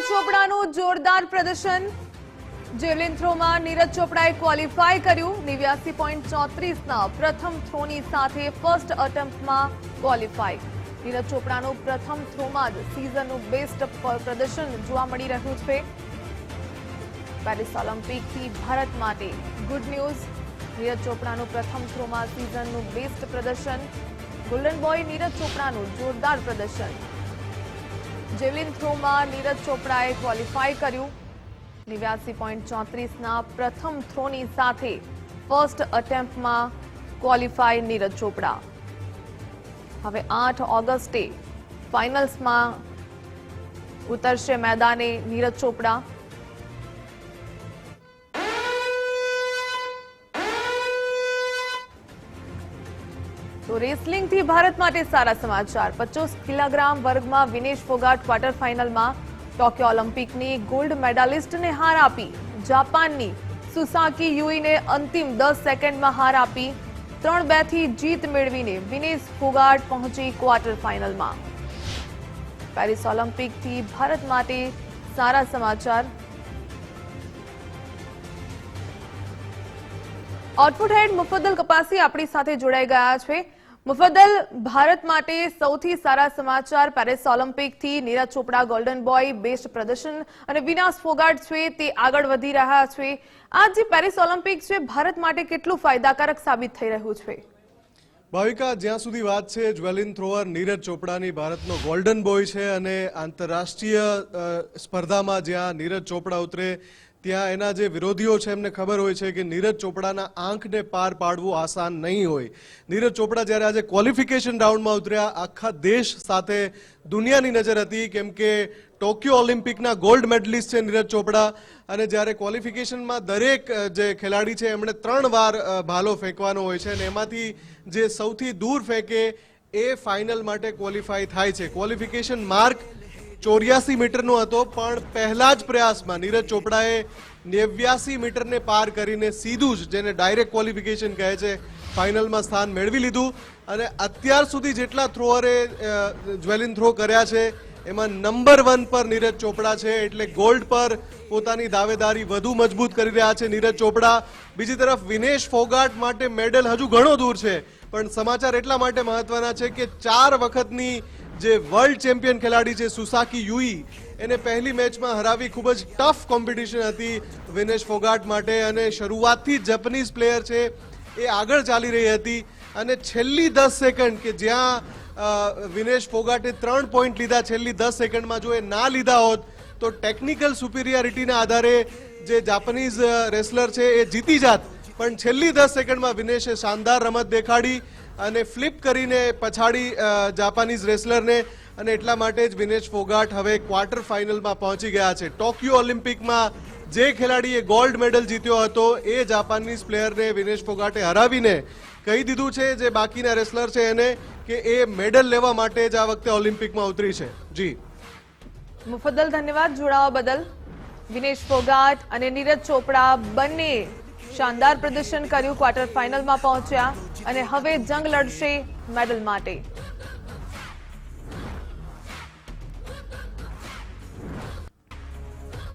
નીરજ ચોપડાનું જોરદાર પ્રદર્શન. જેવલિન થ્રોમાં નીરજ ચોપડાએ ક્વોલિફાય કર્યું. નેવ્યાસી પોઈન્ટ ચોત્રીસના પ્રથમ થ્રોની સાથે ફર્સ્ટ અટેમ્પ્ટમાં ક્વોલિફાય. નીરજ ચોપડાનું પ્રથમ થ્રોમાં જ સિઝનનું બેસ્ટ પ્રદર્શન જોવા મળી રહ્યું છે. પેરિસ ઓલિમ્પિકથી ભારત માટે ગુડ ન્યૂઝ. નીરજ ચોપડાનું પ્રથમ થ્રોમાં સિઝનનું બેસ્ટ પ્રદર્શન. ગોલ્ડન બોય નીરજ ચોપડાનું જોરદાર પ્રદર્શન. જેવલિન થ્રોમાં નીરજ ચોપડાએ ક્વોલિફાય કર્યું. નેવ્યાસી પોઈન્ટ ચોત્રીસના પ્રથમ થ્રોની સાથે ફર્સ્ટ અટેમ્પ્ટમાં ક્વોલિફાય નીરજ ચોપડા. હવે આઠ ઓગસ્ટે ફાઇનલ્સમાં ઉતરશે મેદાને નીરજ ચોપડા. તો રેસલિંગથી ભારત માટે સારા સમાચાર. પચોસ કિલોગ્રામ વર્ગમાં વિનેશ ફોગાટ ક્વાર્ટર ફાઇનલમાં ટોક્યો ઓલિમ્પિકની ગોલ્ડ મેડાલિસ્ટને હાર આપી. જાપાનની સુસાકી યુઈને અંતિમ દસ સેકન્ડમાં હાર આપી. ત્રણ બેથી જીત મેળવીને વિનેશ ફોગાટ પહોંચી ક્વાર્ટર ફાઇનલમાં. પેરિસ ઓલિમ્પિકથી ભારત માટે સારા સમાચાર. આઉટપુટ હેડ મુફદ્દલ કપાસી આપણી સાથે જોડાઈ ગયા છે. મુફદ્દલ ભારત માટે સૌથી સારા સમાચાર પેરિસ ઓલિમ્પિકથી નીરજ ચોપડા, ગોલ્ડન બોય, બેસ્ટ પ્રદર્શન અને વિનાશ ફોગાટ છે તે આગળ વધી રહ્યા છે. આ જે પેરિસ ઓલિમ્પિક છે, ભારત માટે કેટલું ફાયદાકારક સાબિત થઈ રહ્યું છે? ભાવિકા, જ્યાં સુધી વાત છે, જ્વેલિન થ્રોઅર નીરજ ચોપડાની ભારતનો ગોલ્ડન બોય છે અને આંતરરાષ્ટ્રીય સ્પર્ધામાં જ્યાં નીરજ ચોપડા ઉતરે ત્યાં એના જે વિરોધીઓ છે, એમને ખબર હોય છે કે નીરજ ચોપડાના આંખને પાર પાડવું આસાન નહીં હોય. નીરજ ચોપડા જ્યારે આજે ક્વોલિફિકેશન રાઉન્ડમાં ઉતર્યા, આખા દેશ સાથે દુનિયાની નજર હતી, કેમ કે ટોક્યો ઓલિમ્પિકના ગોલ્ડ મેડલિસ્ટ છે નીરજ ચોપડા. અને જ્યારે ક્વોલિફિકેશનમાં દરેક જે ખેલાડી છે, એમણે ત્રણ વાર ભાલો ફેંકવાનો હોય છે અને એમાંથી જે સૌથી દૂર ફેંકે એ ફાઇનલ માટે ક્વોલિફાય થાય છે. ક્વોલિફિકેશન માર્ક ચોર્યાસી મીટરનો હતો, પણ પહેલા જ પ્રયાસમાં નીરજ ચોપડાએ નેવ્યાસી મીટરને પાર કરીને સીધું જ જેને ડાયરેક્ટ ક્વોલિફિકેશન કહે છે, ફાઇનલમાં સ્થાન મેળવી લીધું. અને અત્યાર સુધી જેટલા થ્રોઅરે જ્વેલિન થ્રો કર્યા છે, એમાં નંબર વન પર નીરજ ચોપડા છે, એટલે ગોલ્ડ પર પોતાની દાવેદારી વધુ મજબૂત કરી રહ્યા છે નીરજ ચોપડા. બીજી તરફ વિનેશ ફોગાટ માટે મેડલ હજુ ઘણો દૂર છે, પણ સમાચાર એટલા માટે મહત્વના છે કે ચાર વખતની જે વર્લ્ડ ચેમ્પિયન ખેલાડી છે, સુસાકી યુઈ, એને પહેલી મેચમાં હરાવી ખૂબ જ ટફ કોમ્પિટિશન હતી વિનેશ ફોગાટ માટે અને શરૂઆતથી જપનીઝ પ્લેયર છે, એ આગળ ચાલી રહી હતી અને છેલ્લી દસ સેકન્ડ કે જ્યાં વિનેશ ફોગાટે ત્રણ પોઈન્ટ લીધા છેલ્લી દસ સેકન્ડમાં જો એ ના લીધા હોત, તો ટેકનિકલ સુપિરિયરિટીના આધારે જે જાપાનીઝ રેસલર છે, એ જીતી જાત. પણ છેલ્લી દસ સેકન્ડમાં વિનેશે શાનદાર રમત દેખાડી અને ફ્લિપ કરીને પછાડી જાપાનીઝ રેસલરને અને એટલા માટે જ વિનેશ ફોગાટ હવે ક્વાર્ટર ફાઇનલમાં પહોંચી ગયા છે. ટોક્યો ઓલિમ્પિકમાં જે ખેલાડીએ ગોલ્ડ મેડલ જીત્યો હતો, એ જાપાનીઝ પ્લેયરને વિનેશ ફોગાટે હરાવીને કહી દીધું છે જે બાકીના રેસલર છે એને કે એ મેડલ લેવા માટે જ આ વખતે ઓલિમ્પિકમાં ઉતરી છે. જી. મુફદ્દલ, ધન્યવાદ. જોડાવા બદલ વિનેશ ફોગાટ અને નીરજ ચોપડા બંને શાનદાર પ્રદર્શન કર્યું ક્વાર્ટર ફાઇનલમાં પહોંચ્યા. અને હવે જંગ લડશે મેડલ માટે.